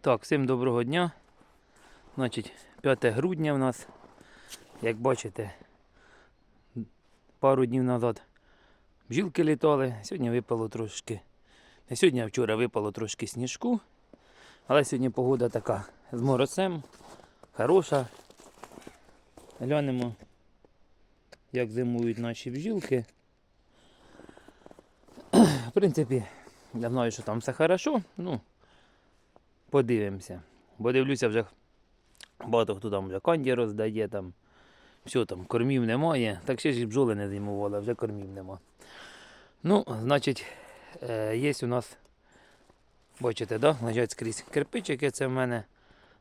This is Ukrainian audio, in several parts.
Так, всім доброго дня. Значить, 5 грудня в нас. Як бачите, пару днів назад бджілки літали. Сьогодні випало трошки. Не сьогодні, а вчора випало трошки сніжку. Але сьогодні погода така з моросем. Хороша. Глянемо, як зимують наші бджілки. В принципі, я знаю, що там все хорошо. Ну, подивимося. Бо дивлюся, вже багато хто там вже канді роздає, там, все там, кормів немає. Так ще ж і бджоли не зимували, вже кормів нема. Ну, значить, е, є у нас, бачите, да? лежать скрізь кирпичики, це в мене,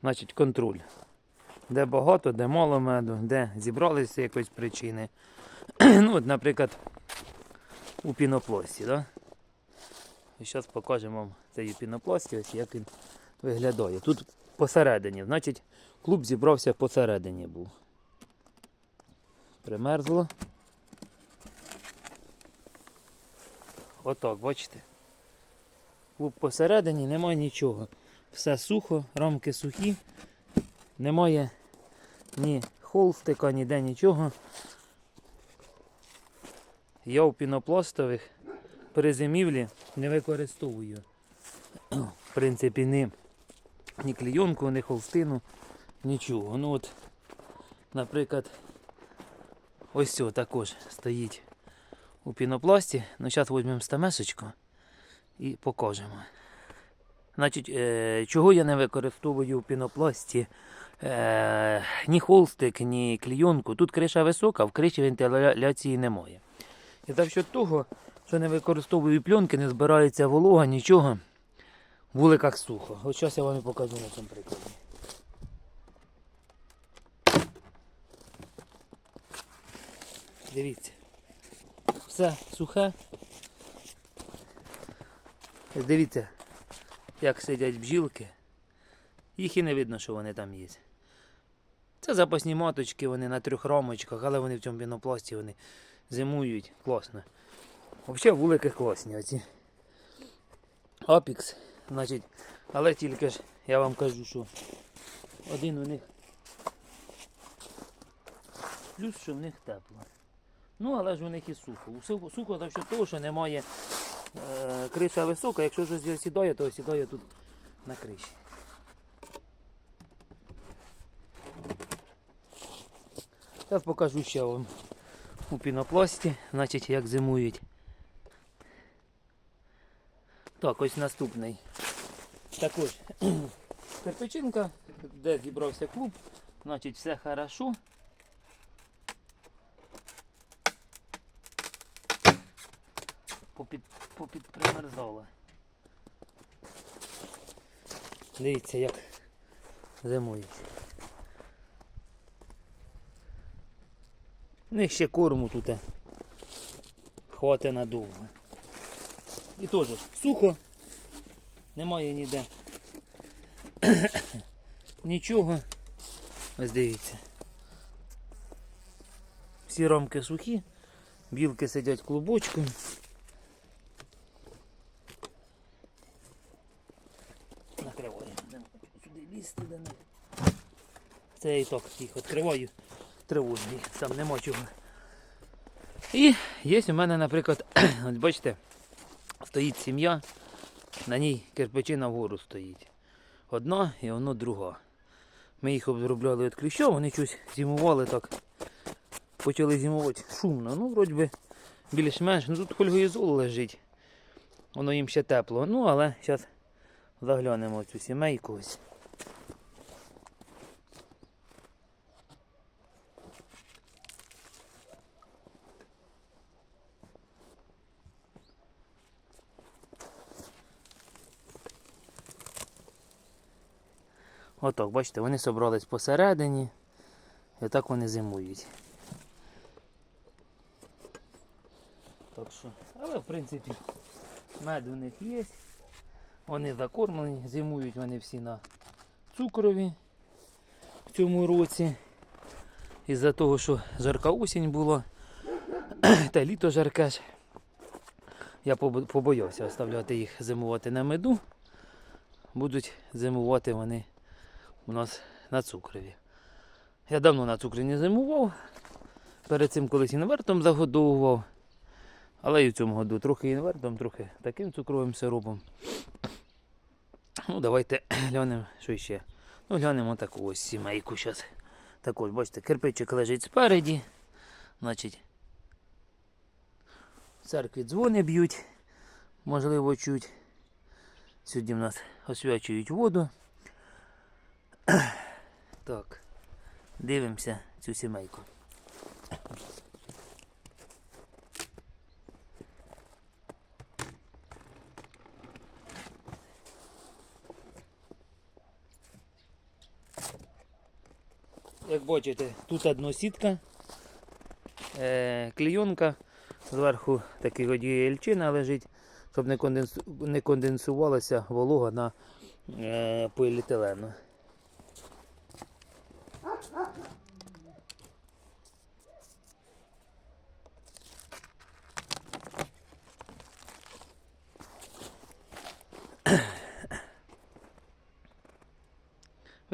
значить, контроль. Де багато, де мало меду, де зібралися якоїсь причини. ну, от, наприклад, у пінопласті, да? І зараз покажемо вам цей пінопласті, ось як він виглядає. Тут посередині, значить, клуб зібрався посередині був. Примерзло. Отак, бачите? Клуб посередині, немає нічого. Все сухо, рамки сухі, немає ні холстика, ніде нічого. Я у пінопластових при зимівлі не використовую. В принципі, ні, ні клейонку, ні холстину, нічого. Ну от, наприклад, ось цього також стоїть у пінопласті. Ну, зараз візьмемо стамесочку і покажемо. Значить, е, чого я не використовую у пінопласті? Е, ні холстик, ні клейонку. Тут криша висока, в криші вентиляції немає. І за що того, що не використовую пленки, не збирається волога, нічого. Вуликах сухо. От зараз я вам і покажу на цьому прикладі. Дивіться. Все сухе. Дивіться, як сидять бджілки. Їх і не видно, що вони там є. Це запасні маточки, вони на трьох рамочках, але вони в цьому пінопласті вони зимують класно. Взагалі вулики класні оці. Апікс, значить, але тільки ж я вам кажу, що один у них плюс, що в них тепло. Ну, але ж у них і сухо. Сухо, за що того, що немає е, криша висока, якщо щось осідає, то осідає тут на криші. Зараз покажу ще вам у пінопласті, значить як зимують. Так, ось наступний. Також кирпичинка, де зібрався клуб, значить все хорошо. Попід, попід примерзало. Дивіться, як зимують. У них ще корму тут е, хватить надовго. І теж сухо, немає ніде. Нічого. Ось дивіться. Всі рамки сухі, білки сидять клубочком. Накриваю. Сюди лізти до і так їх відкриваю. Тривожний, там нема чого. І є у мене, наприклад, от бачите, стоїть сім'я, на ній кирпичина вгору стоїть. Одна і воно друга. Ми їх обробляли від кліща, вони щось зимували так. Почали зимувати шумно. Ну, вроді би, більш-менш. Ну тут хольгоїзол лежить. Воно їм ще тепло. Ну, але зараз заглянемо цю сімейку ось. Отак, бачите, вони зібрались посередині. І отак вони зимують. Так що, але в принципі мед у них є. Вони закормлені, зимують вони всі на цукрові в цьому році. Із-за того, що жарка осінь була, та літо жарке ж. Я побоявся оставляти їх зимувати на меду. будуть зимувати вони у нас на цукрові. Я давно на цукрі не зимував. Перед цим колись інвертом загодовував. Але і в цьому году трохи інвертом, трохи таким цукровим сиропом. Ну, давайте глянемо, що ще. Ну, глянемо таку ось сімейку зараз. Так ось, бачите, кирпичик лежить спереді. Значить, в церкві дзвони б'ють, можливо, чуть. Сьогодні в нас освячують воду. Так, дивимося цю сімейку. Як бачите, тут односітка, е, клейонка, зверху такий одіяльчина лежить, щоб не конденсувалася волога на е, поліетилену.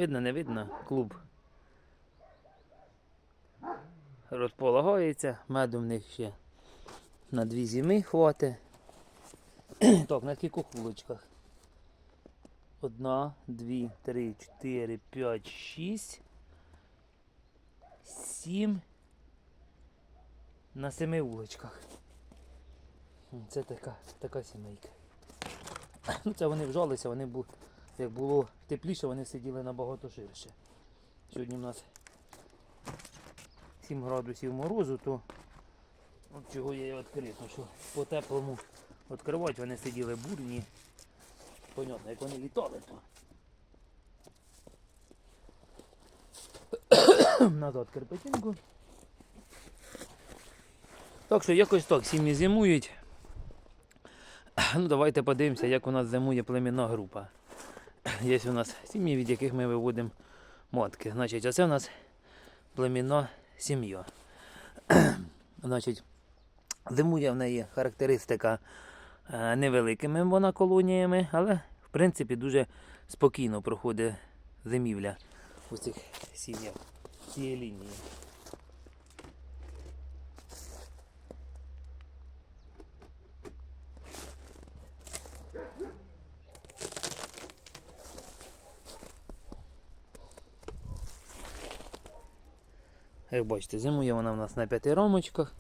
Видно, не видно, клуб розполагається, меду в них ще на дві зими хватить. так, на кількох вуличках. Одна, дві, три, чотири, п'ять, шість, сім. На семи вуличках. Це така, така сімейка. Ну, це вони вжалися, вони бу, як було тепліше, вони сиділи набагато ширше. Сьогодні в нас 7 градусів морозу, то от чого я і відкрив, тому що по теплому відкривати вони сиділи бурні. Понятно, як вони літали, то назад кирпичинку. Так що якось так сім'ї зимують. Ну, давайте подивимося, як у нас зимує племінна група. Є у нас сім'ї, від яких ми виводимо матки. Значить, оце у нас племінна сім'я. Значить, зимує в неї характеристика е, невеликими вона колоніями, але в принципі дуже спокійно проходить зимівля у цих сім'ях цієї лінії. Як бачите, зимує вона в нас на п'яти рамочках,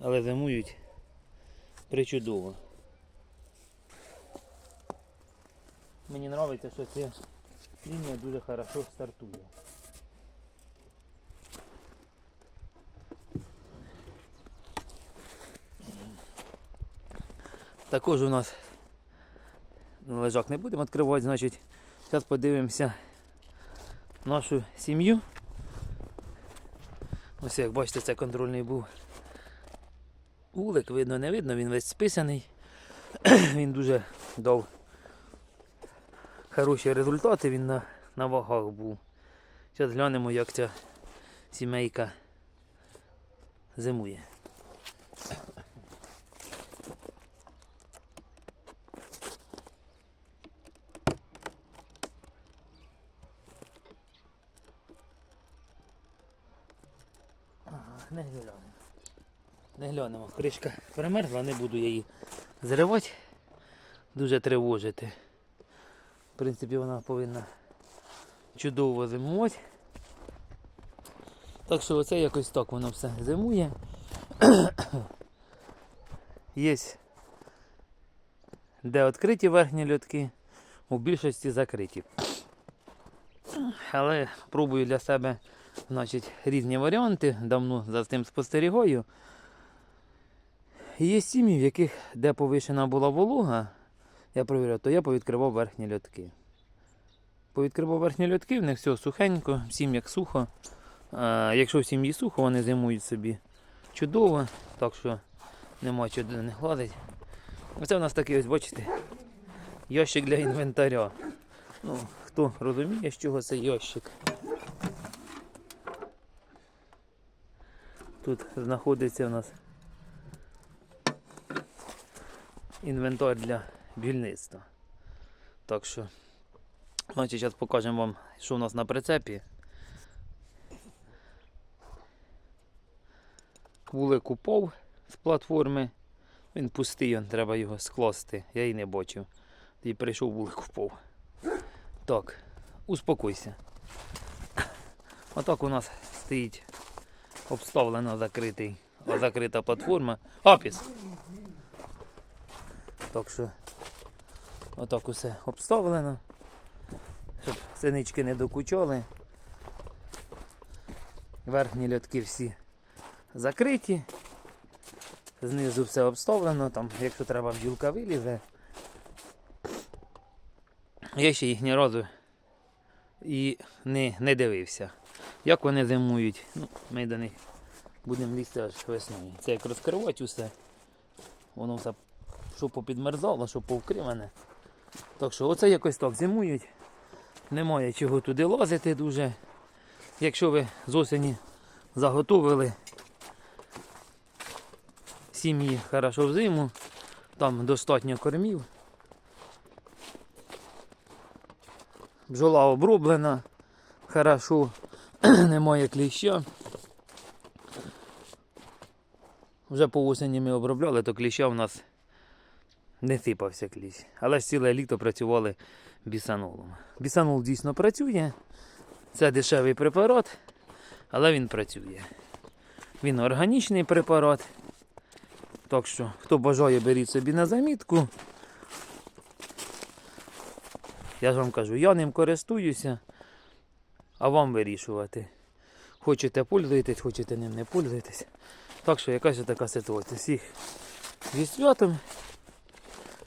але зимують причудово. Мені подобається, що ця лінія дуже хорошо стартує. Також у нас лежак не будемо відкривати, значить, зараз подивимося нашу сім'ю. Ось як бачите, це контрольний був улик, видно, не видно, він весь списаний. він дуже дав хороші результати, він на, на вагах був. Зараз глянемо, як ця сімейка зимує. Ага, не глянемо. Не глянемо. Кришка примерзла, не буду я її зривати. Дуже тривожити. В принципі, вона повинна чудово зимувати. Так що оце якось так воно все зимує. Є де відкриті верхні льотки, у більшості закриті. Але пробую для себе значить, різні варіанти, давно за цим спостерігаю. Є сім'ї, в яких де повишена була волога, я провіряв, то я повідкривав верхні льотки. Повідкривав верхні льотки, в них все сухенько, всім як сухо. А, якщо в сім'ї сухо, вони зимують собі чудово, так що нема чого до них гладить. Оце у нас такий ось, бачите, ящик для інвентаря. Ну, хто розуміє, з чого це ящик. Тут знаходиться у нас інвентар для більництва. Так що, значить, зараз покажемо вам, що у нас на прицепі. Вулик упав з платформи. Він пустий, он, треба його скласти. Я її не бачив. Тоді прийшов вулик упав. Так, успокойся. Отак у нас стоїть обставлена закритий, закрита платформа. Апіс! Так що отак усе обставлено. Щоб синички не докучали. Верхні льотки всі закриті. Знизу все обставлено, там, якщо треба бджілка вилізе. Я ще їх ні разу і не, не дивився. Як вони зимують, ну, ми до них будемо лізти аж весною. Це як розкривати усе. Воно все що попідмерзало, що повкриване. Так що оце якось так зимують. Немає чого туди лазити дуже. Якщо ви з осені заготовили сім'ї хорошо в зиму, там достатньо кормів. Бджола оброблена, хорошо, немає кліща. Вже по осені ми обробляли, то кліща в нас не сипався кліщ. Але ж ціле літо працювали бісанолом. Бісанол дійсно працює. Це дешевий препарат, але він працює. Він органічний препарат. Так що, хто бажає, беріть собі на замітку. Я ж вам кажу, я ним користуюся, а вам вирішувати. Хочете пользуєтесь, хочете ним не пользуєтесь. Так що якась така ситуація. Всіх зі святом,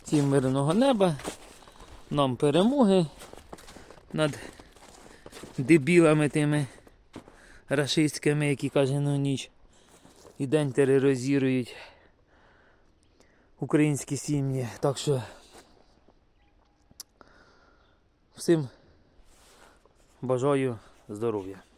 всім мирного неба, нам перемоги над дебілами тими рашистськими, які кожну ніч і день тероризують українські сім'ї. Так що всім бажаю здоров'я.